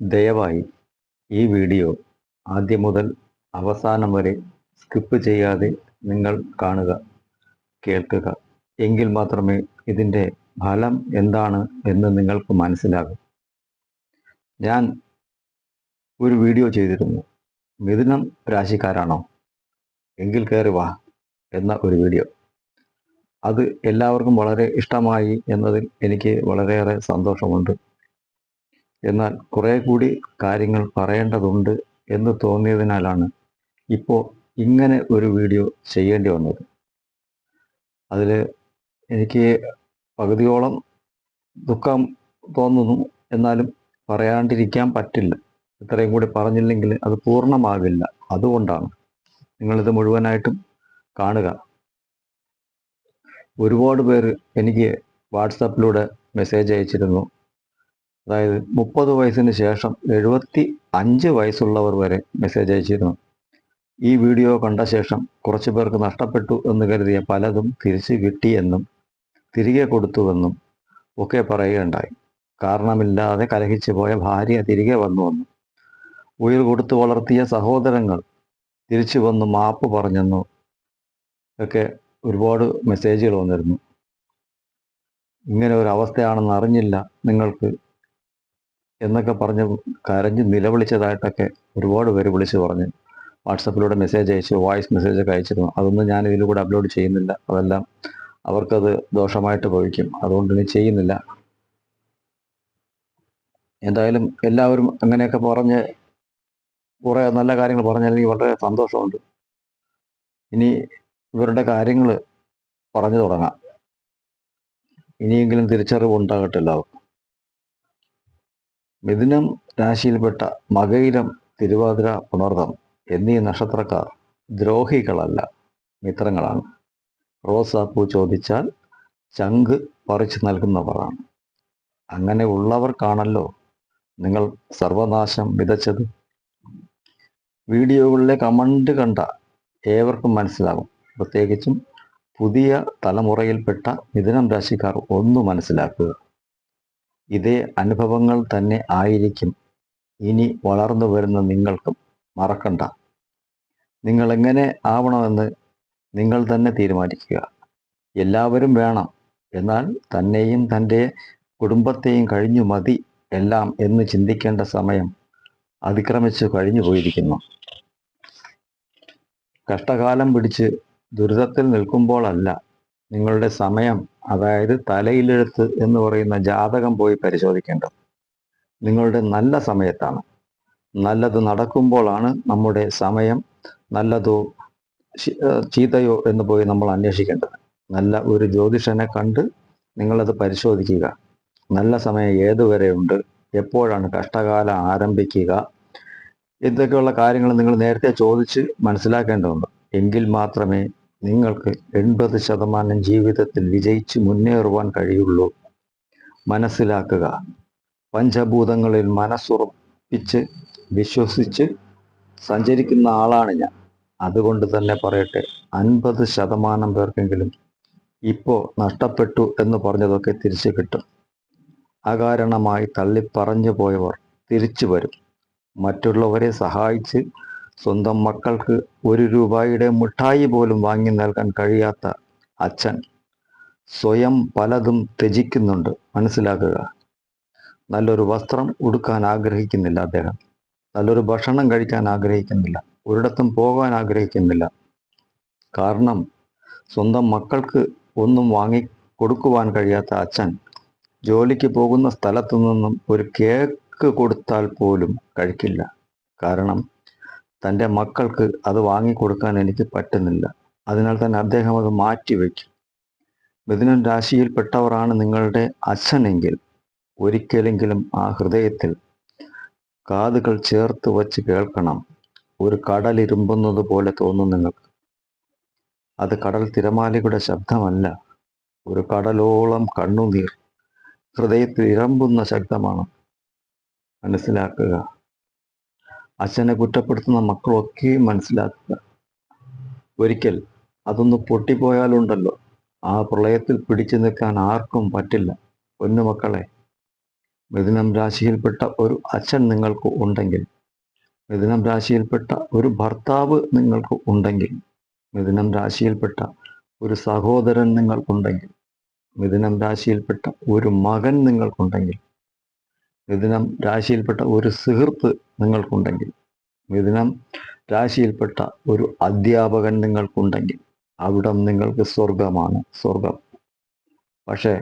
ദയവായി ഈ വീഡിയോ ആദ്യം മുതൽ അവസാനം വരെ സ്കിപ്പ് ചെയ്യാതെ നിങ്ങൾ കാണുക കേൾക്കുക. എങ്കിൽ മാത്രമേ ഇതിന്റെ ഫലം എന്താണ് എന്ന് നിങ്ങൾക്ക് മനസ്സിലാകൂ. ഞാൻ ഒരു വീഡിയോ ചെയ്തിരുന്നു. മിഥുനം രാശിക്കാരാണോ? എങ്കിൽ കയറി വാ എന്ന ഒരു വീഡിയോ. അത് എല്ലാവർക്കും വളരെ ഇഷ്ടമായി എന്നതിൽ എനിക്ക് വളരെയേറെ സന്തോഷമുണ്ട്. എന്നാൽ കുറെ കൂടി കാര്യങ്ങൾ പറയേണ്ടതുണ്ട് എന്ന് തോന്നിയതിനാലാണ് ഇപ്പോൾ ഇങ്ങനെ ഒരു വീഡിയോ ചെയ്യേണ്ടി വന്നത്. അതിൽ എനിക്ക് പകുതിയോളം ദുഃഖം തോന്നുന്നു. എന്നാലും പറയാണ്ടിരിക്കാൻ പറ്റില്ല. ഇത്രയും കൂടി പറഞ്ഞില്ലെങ്കിൽ അത് പൂർണമാകില്ല അതുകൊണ്ടാണ് നിങ്ങളിത് മുഴുവനായിട്ടും കാണുക. ഒരുപാട് പേര് എനിക്ക് വാട്സപ്പിലൂടെ മെസ്സേജ് അയച്ചിരുന്നു. അതായത് മുപ്പത് വയസ്സിന് ശേഷം എഴുപത്തി അഞ്ച് വയസ്സുള്ളവർ വരെ മെസ്സേജ് അയച്ചിരുന്നു. ഈ വീഡിയോ കണ്ട ശേഷം കുറച്ചു പേർക്ക് നഷ്ടപ്പെട്ടു എന്ന് കരുതിയ പലതും തിരിച്ചു കിട്ടിയെന്നും തിരികെ കൊടുത്തുവെന്നും ഒക്കെ പറയുകയുണ്ടായി. കാരണമില്ലാതെ കലഹിച്ചു പോയ ഭാര്യ തിരികെ വന്നു വന്നുവെന്നും ഉയർ കൊടുത്തു വളർത്തിയ സഹോദരങ്ങൾ തിരിച്ചു വന്നു മാപ്പ് പറഞ്ഞെന്നു ഒക്കെ ഒരുപാട് മെസ്സേജുകൾ വന്നിരുന്നു. ഇങ്ങനെ ഒരു അവസ്ഥയാണെന്ന് അറിഞ്ഞില്ല നിങ്ങൾക്ക് എന്നൊക്കെ പറഞ്ഞ് കരഞ്ഞ് നിലവിളിച്ചതായിട്ടൊക്കെ ഒരുപാട് പേര് വിളിച്ച് പറഞ്ഞു വാട്സപ്പിലൂടെ മെസ്സേജ് അയച്ചു വോയിസ് മെസ്സേജ് ഒക്കെ അയച്ചിരുന്നു. അതൊന്നും ഞാൻ ഇതിലൂടെ അപ്ലോഡ് ചെയ്യുന്നില്ല. അതെല്ലാം അവർക്കത് ദോഷമായിട്ട് ഭവിക്കും. അതുകൊണ്ട് ഇനി ചെയ്യുന്നില്ല. എന്തായാലും എല്ലാവരും അങ്ങനെയൊക്കെ പറഞ്ഞ് കുറേ നല്ല കാര്യങ്ങൾ പറഞ്ഞാൽ എനിക്ക് വളരെ സന്തോഷമുണ്ട്. ഇനി ഇവരുടെ കാര്യങ്ങൾ പറഞ്ഞു തുടങ്ങാം. ഇനിയെങ്കിലും തിരിച്ചറിവ് ഉണ്ടാകട്ടെ എല്ലാവർക്കും. മിഥുനം രാശിയിൽപ്പെട്ട മകയിരം തിരുവാതിര പുണർതം എന്നീ നക്ഷത്രക്കാർ ദ്രോഹികളല്ല മിത്രങ്ങളാണ്. റോസാപ്പൂ ചോദിച്ചാൽ ചങ്ക് പറിച്ചു നൽകുന്നവരാണ്. അങ്ങനെ ഉള്ളവർക്കാണല്ലോ നിങ്ങൾ സർവനാശം വിതച്ചത്. വീഡിയോകളിലെ കമന്റ് കണ്ട ഏവർക്കും മനസ്സിലാകും. പ്രത്യേകിച്ചും പുതിയ തലമുറയിൽപ്പെട്ട മിഥുനം രാശിക്കാർ ഒന്ന് മനസ്സിലാക്കുക. ഇതേ അനുഭവങ്ങൾ തന്നെ ആയിരിക്കും ഇനി വളർന്നു വരുന്ന നിങ്ങൾക്കും മറക്കണ്ട. നിങ്ങൾ എങ്ങനെ ആവണമെന്ന് നിങ്ങൾ തന്നെ തീരുമാനിക്കുക. എല്ലാവരും വേണം. എന്നാൽ തന്നെയും തന്റെ കുടുംബത്തെയും കഴിഞ്ഞു മതി എല്ലാം എന്ന് ചിന്തിക്കേണ്ട സമയം അതിക്രമിച്ചു കഴിഞ്ഞു പോയിരിക്കുന്നു. കഷ്ടകാലം പിടിച്ച് ദുരിതത്തിൽ നിൽക്കുമ്പോഴല്ല നിങ്ങളുടെ സമയം അതായത് തലയിലെഴുത്ത് എന്ന് പറയുന്ന ജാതകം പോയി പരിശോധിക്കേണ്ടത് നിങ്ങളുടെ നല്ല സമയത്താണ്. നല്ലത് നടക്കുമ്പോഴാണ് നമ്മുടെ സമയം നല്ലതോ ചീത്തയോ എന്ന് പോയി നമ്മൾ അന്വേഷിക്കേണ്ടത്. നല്ല ഒരു ജ്യോതിഷനെ കണ്ട് നിങ്ങളത് പരിശോധിക്കുക. നല്ല സമയം ഏതുവരെ ഉണ്ട്? എപ്പോഴാണ് കഷ്ടകാലം ആരംഭിക്കുക? ഇതൊക്കെയുള്ള കാര്യങ്ങൾ നിങ്ങൾ നേരത്തെ ചോദിച്ച് മനസ്സിലാക്കേണ്ടതുണ്ട്. എങ്കിൽ മാത്രമേ നിങ്ങൾക്ക് എൺപത് ശതമാനം ജീവിതത്തിൽ വിജയിച്ച് മുന്നേറുവാൻ കഴിയുള്ളൂ. മനസ്സിലാക്കുക. പഞ്ചഭൂതങ്ങളിൽ മനസ്സുറപ്പിച്ച് വിശ്വസിച്ച് സഞ്ചരിക്കുന്ന ആളാണ് ഞാൻ. അതുകൊണ്ട് തന്നെ പറയട്ടെ അൻപത് ശതമാനം പേർക്കെങ്കിലും ഇപ്പോൾ നഷ്ടപ്പെട്ടു എന്ന് പറഞ്ഞതൊക്കെ തിരിച്ചു കിട്ടും. അകാരണമായി തള്ളിപ്പറഞ്ഞു പോയവർ തിരിച്ചു വരും. മറ്റുള്ളവരെ സഹായിച്ച് സ്വന്തം മക്കൾക്ക് ഒരു രൂപയുടെ മിഠായി പോലും വാങ്ങി നൽകാൻ കഴിയാത്ത അച്ഛൻ സ്വയം പലതും ത്യജിക്കുന്നുണ്ട്. മനസ്സിലാക്കുക. നല്ലൊരു വസ്ത്രം ഉടുക്കാൻ ആഗ്രഹിക്കുന്നില്ല അദ്ദേഹം. നല്ലൊരു ഭക്ഷണം കഴിക്കാൻ ആഗ്രഹിക്കുന്നില്ല. ഒരിടത്തും പോകാൻ ആഗ്രഹിക്കുന്നില്ല. കാരണം സ്വന്തം മക്കൾക്ക് ഒന്നും വാങ്ങി കൊടുക്കുവാൻ കഴിയാത്ത അച്ഛൻ ജോലിക്ക് പോകുന്ന സ്ഥലത്തു നിന്നും ഒരു കേക്ക് കൊടുത്താൽ പോലും കഴിക്കില്ല. കാരണം തന്റെ മക്കൾക്ക് അത് വാങ്ങിക്കൊടുക്കാൻ എനിക്ക് പറ്റുന്നില്ല. അതിനാൽ തന്നെ അദ്ദേഹം അത് മാറ്റിവെക്കും. മിഥുനൻ രാശിയിൽപ്പെട്ടവരാണ് നിങ്ങളുടെ അച്ഛനെങ്കിൽ ഒരിക്കലെങ്കിലും ആ ഹൃദയത്തിൽ കാതുകൾ ചേർത്ത് വച്ച് കേൾക്കണം. ഒരു കടൽ ഇരുമ്പുന്നത് പോലെ തോന്നും നിങ്ങൾക്ക്. അത് കടൽ തിരമാലയുടെ ശബ്ദമല്ല. ഒരു കടലോളം കണ്ണുനീർ. ഹൃദയത്തിൽ ഇരമ്പുന്ന ശബ്ദമാണ്. മനസ്സിലാക്കുക. അച്ഛനെ കുറ്റപ്പെടുത്തുന്ന മക്കളൊക്കെ മനസ്സിലാക്കുക. ഒരിക്കൽ അതൊന്ന് പൊട്ടിപ്പോയാലുണ്ടല്ലോ. ആ പ്രളയത്തിൽ പിടിച്ചു നിൽക്കാൻ ആർക്കും പറ്റില്ല. പൊന്നുമക്കളെ മിഥുനം രാശിയിൽപ്പെട്ട ഒരു അച്ഛൻ നിങ്ങൾക്ക് ഉണ്ടെങ്കിൽ മിഥുനം രാശിയിൽപ്പെട്ട ഒരു ഭർത്താവ് നിങ്ങൾക്ക് ഉണ്ടെങ്കിൽ മിഥുനം രാശിയിൽപ്പെട്ട ഒരു സഹോദരൻ നിങ്ങൾക്കുണ്ടെങ്കിൽ മിഥുനം രാശിയിൽപ്പെട്ട ഒരു മകൻ നിങ്ങൾക്കുണ്ടെങ്കിൽ മിഥുനം രാശിയിൽപ്പെട്ട ഒരു സുഹൃത്ത് നിങ്ങൾക്കുണ്ടെങ്കിൽ മിഥുനം രാശിയിൽപ്പെട്ട ഒരു അധ്യാപകൻ നിങ്ങൾക്കുണ്ടെങ്കിൽ അവിടം നിങ്ങൾക്ക് സ്വർഗമാണ് സ്വർഗം പക്ഷേ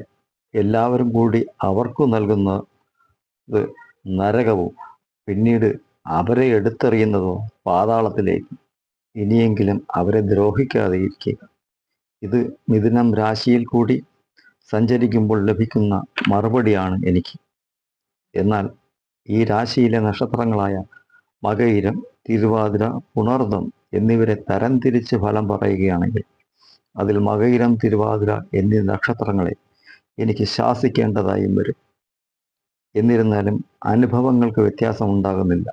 എല്ലാവരും കൂടി അവർക്ക് നൽകുന്ന നരകവും പിന്നീട് അവരെ എടുത്തെറിയുന്നതോ പാതാളത്തിലേക്ക്. ഇനിയെങ്കിലും അവരെ ദ്രോഹിക്കാതെ ഇരിക്കുക ഇത് മിഥുനം രാശിയിൽ കൂടി സഞ്ചരിക്കുമ്പോൾ ലഭിക്കുന്ന മറുപടിയാണ് എനിക്ക്. എന്നാൽ ഈ രാശിയിലെ നക്ഷത്രങ്ങളായ മകയിരം തിരുവാതിര പുണർദം എന്നിവരെ തരംതിരിച്ച് ഫലം പറയുകയാണെങ്കിൽ അതിൽ മകയിരം തിരുവാതിര എന്നീ നക്ഷത്രങ്ങളെ എനിക്ക് ശാസിക്കേണ്ടതായും വരും. എന്നിരുന്നാലും അനുഭവങ്ങൾക്ക് വ്യത്യാസം ഉണ്ടാകുന്നില്ല.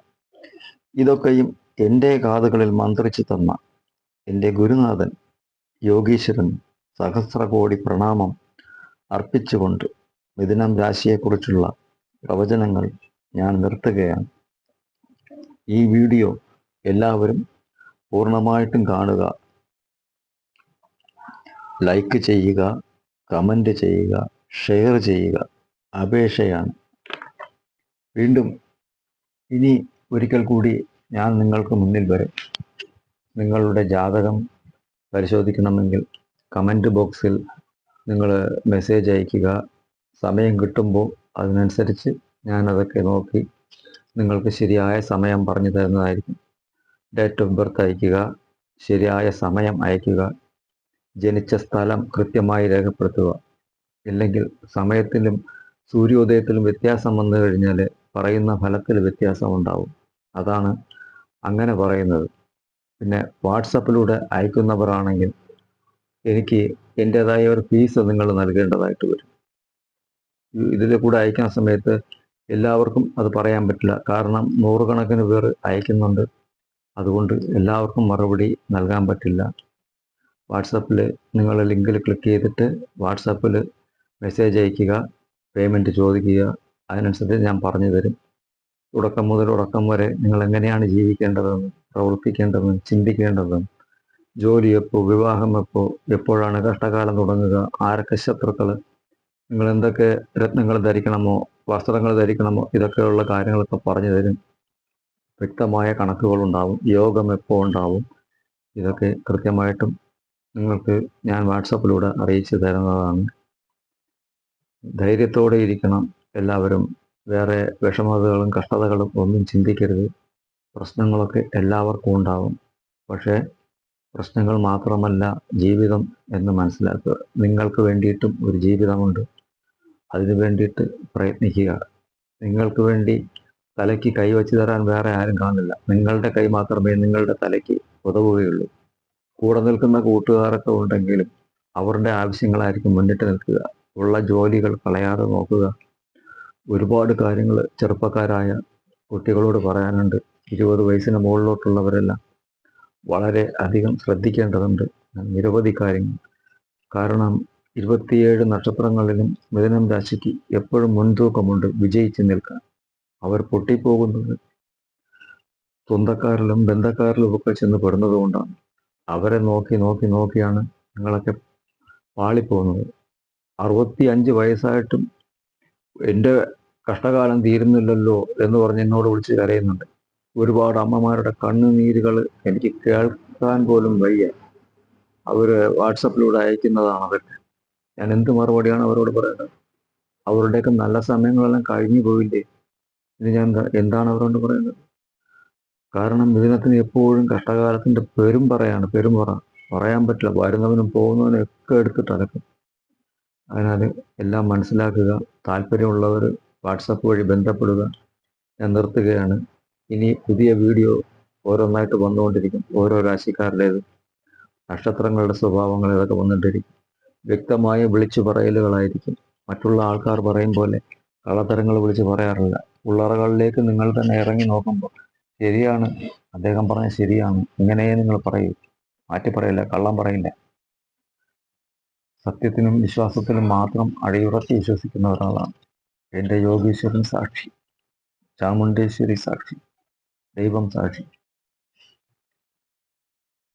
ഇതൊക്കെയും എന്റെ കാതുകളിൽ മന്ത്രിച്ചു തന്ന എന്റെ ഗുരുനാഥൻ യോഗീശ്വരൻ സഹസ്രകോടി പ്രണാമം അർപ്പിച്ചുകൊണ്ട് മിഥുനം രാശിയെക്കുറിച്ചുള്ള പ്രവചനങ്ങൾ ഞാൻ നിർത്തുകയാണ്. ഈ വീഡിയോ എല്ലാവരും പൂർണമായിട്ടും കാണുക. ലൈക്ക് ചെയ്യുക കമന്റ് ചെയ്യുക ഷെയർ ചെയ്യുക. അപേക്ഷയാണ്. വീണ്ടും ഇനി ഒരിക്കൽ കൂടി ഞാൻ നിങ്ങൾക്ക് മുന്നിൽ വരും. നിങ്ങളുടെ ജാതകം പരിശോധിക്കണമെങ്കിൽ കമന്റ് ബോക്സിൽ നിങ്ങൾ മെസ്സേജ് അയയ്ക്കുക. സമയം കിട്ടുമ്പോൾ അതിനനുസരിച്ച് ഞാൻ അതൊക്കെ നോക്കി നിങ്ങൾക്ക് ശരിയായ സമയം പറഞ്ഞു തരുന്നതായിരിക്കും. ഡേറ്റ് ഓഫ് ബർത്ത് അയക്കുക ശരിയായ സമയം അയക്കുക ജനിച്ച സ്ഥലം കൃത്യമായി രേഖപ്പെടുത്തുക. ഇല്ലെങ്കിൽ സമയത്തിലും സൂര്യോദയത്തിലും വ്യത്യാസം വന്നു കഴിഞ്ഞാൽ പറയുന്ന ഫലത്തിൽ വ്യത്യാസം ഉണ്ടാവും. അതാണ് അങ്ങനെ പറയുന്നത്. പിന്നെ വാട്സപ്പിലൂടെ അയക്കുന്നവരാണെങ്കിൽ എനിക്ക് എന്റെതായ ഒരു ഫീസ് നിങ്ങൾ നൽകേണ്ടതായിട്ട് വരും. ഇതിൽ കൂടെ അയക്കുന്ന സമയത്ത് എല്ലാവർക്കും അത് പറയാൻ പറ്റില്ല. കാരണം നൂറുകണക്കിന് പേർ അയക്കുന്നുണ്ട്. അതുകൊണ്ട് എല്ലാവർക്കും മറുപടി നൽകാൻ പറ്റില്ല. വാട്സപ്പിൽ നിങ്ങൾ ലിങ്കിൽ ക്ലിക്ക് ചെയ്തിട്ട് വാട്സപ്പിൽ മെസ്സേജ് അയക്കുക പേയ്മെന്റ് ചോദിക്കുക. അതിനനുസരിച്ച് ഞാൻ പറഞ്ഞു തരും. തുടക്കം മുതൽ തുടക്കം വരെ നിങ്ങൾ എങ്ങനെയാണ് ജീവിക്കേണ്ടതെന്ന് പ്രവർത്തിക്കേണ്ടതെന്നും ചിന്തിക്കേണ്ടതെന്ന് ജോലി എപ്പോൾ വിവാഹം എപ്പോൾ എപ്പോഴാണ് കഷ്ടകാലം തുടങ്ങുക ആരൊക്കെ ശത്രുക്കൾ നിങ്ങൾ എന്തൊക്കെ രത്നങ്ങൾ ധരിക്കണമോ വസ്ത്രങ്ങൾ ധരിക്കണമോ ഇതൊക്കെയുള്ള കാര്യങ്ങളൊക്കെ പറഞ്ഞു തരും. വ്യക്തമായ കണക്കുകൾ ഉണ്ടാവും യോഗം എപ്പോൾ ഉണ്ടാവും ഇതൊക്കെ കൃത്യമായിട്ടും നിങ്ങൾക്ക് ഞാൻ വാട്സപ്പിലൂടെ അറിയിച്ചു തരുന്നതാണ്. ധൈര്യത്തോടെ ഇരിക്കണം എല്ലാവരും. വേറെ വിഷമതകളും കഷ്ടതകളും ഒന്നും ചിന്തിക്കരുത്. പ്രശ്നങ്ങളൊക്കെ എല്ലാവർക്കും ഉണ്ടാവും. പക്ഷേ പ്രശ്നങ്ങൾ മാത്രമല്ല ജീവിതം എന്ന് മനസ്സിലാക്കുക. നിങ്ങൾക്ക് വേണ്ടിയിട്ടും ഒരു ജീവിതമുണ്ട്. അതിനു വേണ്ടിയിട്ട് പ്രയത്നിക്കുക. നിങ്ങൾക്ക് വേണ്ടി തലയ്ക്ക് കൈ വച്ചു തരാൻ വേറെ ആരും കാണില്ല നിങ്ങളുടെ കൈ മാത്രമേ നിങ്ങളുടെ തലയ്ക്ക് ഉതവുകയുള്ളൂ. കൂടെ നിൽക്കുന്ന കൂട്ടുകാരൊക്കെ ഉണ്ടെങ്കിലും അവരുടെ ആവശ്യങ്ങളായിരിക്കും മുന്നിട്ട് നിൽക്കുക. ഉള്ള ജോലികൾ കളയാതെ നോക്കുക. ഒരുപാട് കാര്യങ്ങൾ ചെറുപ്പക്കാരായ കുട്ടികളോട് പറയാനുണ്ട്. ഇരുപത് വയസ്സിന് മുകളിലോട്ടുള്ളവരെല്ലാം വളരെ അധികം ശ്രദ്ധിക്കേണ്ടതുണ്ട്. നിരവധി കാര്യങ്ങൾ. കാരണം ഇരുപത്തിയേഴ് നക്ഷത്രങ്ങളിലും മിഥുനം രാശിക്ക് എപ്പോഴും മുൻതൂക്കമുണ്ട്. വിജയിച്ച് നിൽക്കാൻ. അവർ പൊട്ടിപ്പോകുന്നത് സ്വന്തക്കാരിലും ബന്ധക്കാരിലും ഒക്കെ ചെന്ന് പെടുന്നത് കൊണ്ടാണ്. അവരെ നോക്കി നോക്കി നോക്കിയാണ് ഞങ്ങളൊക്കെ പാളിപ്പോകുന്നത്. അറുപത്തി അഞ്ച് വയസ്സായിട്ടും എന്റെ കഷ്ടകാലം തീരുന്നില്ലല്ലോ എന്ന് പറഞ്ഞ് എന്നോട് വിളിച്ച് കരയുന്നുണ്ട്. ഒരുപാട് അമ്മമാരുടെ കണ്ണുനീരുകൾ എനിക്ക് കേൾക്കാൻ പോലും വയ്യ. അവർ വാട്സപ്പിലൂടെ അയക്കുന്നതാണ് അതൊക്കെ. ഞാൻ എന്ത് മറുപടിയാണ് അവരോട് പറയേണ്ടത്? അവരുടെയൊക്കെ നല്ല സമയങ്ങളെല്ലാം കഴിഞ്ഞു പോയില്ലേ? ഇനി ഞാൻ എന്താണ് അവരോട് പറയുന്നത് കാരണം മിഥുനത്തിന് എപ്പോഴും കഷ്ടകാലത്തിന്റെ പെരും പറയാണ് പെരും പറ. പറയാൻ പറ്റില്ല വരുന്നവനും പോകുന്നവനും ഒക്കെ എടുത്തിട്ട് അടക്കും അതിനാൽ എല്ലാം മനസ്സിലാക്കുക താല്പര്യമുള്ളവർ വാട്സപ്പ് വഴി ബന്ധപ്പെടുക ഞാൻ നിർത്തുകയാണ്. ഇനി പുതിയ വീഡിയോ ഓരോന്നായിട്ട് വന്നുകൊണ്ടിരിക്കും ഓരോ രാശിക്കാരുടേത് നക്ഷത്രങ്ങളുടെ സ്വഭാവങ്ങൾ ഇതൊക്കെ വന്നിട്ടിരിക്കും. വ്യക്തമായ വിളിച്ചു പറയലുകളായിരിക്കും. മറ്റുള്ള ആൾക്കാർ പറയും പോലെ കള്ളത്തരങ്ങൾ വിളിച്ച് പറയാറില്ല. ഉള്ളറകളിലേക്ക് നിങ്ങൾ തന്നെ ഇറങ്ങി നോക്കുമ്പോൾ ശരിയാണ് അദ്ദേഹം പറഞ്ഞ ശരിയാണ്. ഇങ്ങനെയേ നിങ്ങൾ പറയൂ. മാറ്റി പറയില്ല കള്ളം പറയില്ല. സത്യത്തിനും വിശ്വാസത്തിനും മാത്രം അടിയുറച്ച് വിശ്വസിക്കുന്ന ഒരാളാണ്. എന്റെ യോഗീശ്വരൻ സാക്ഷി ചാമുണ്ടേശ്വരി സാക്ഷി ദൈവം സാക്ഷി.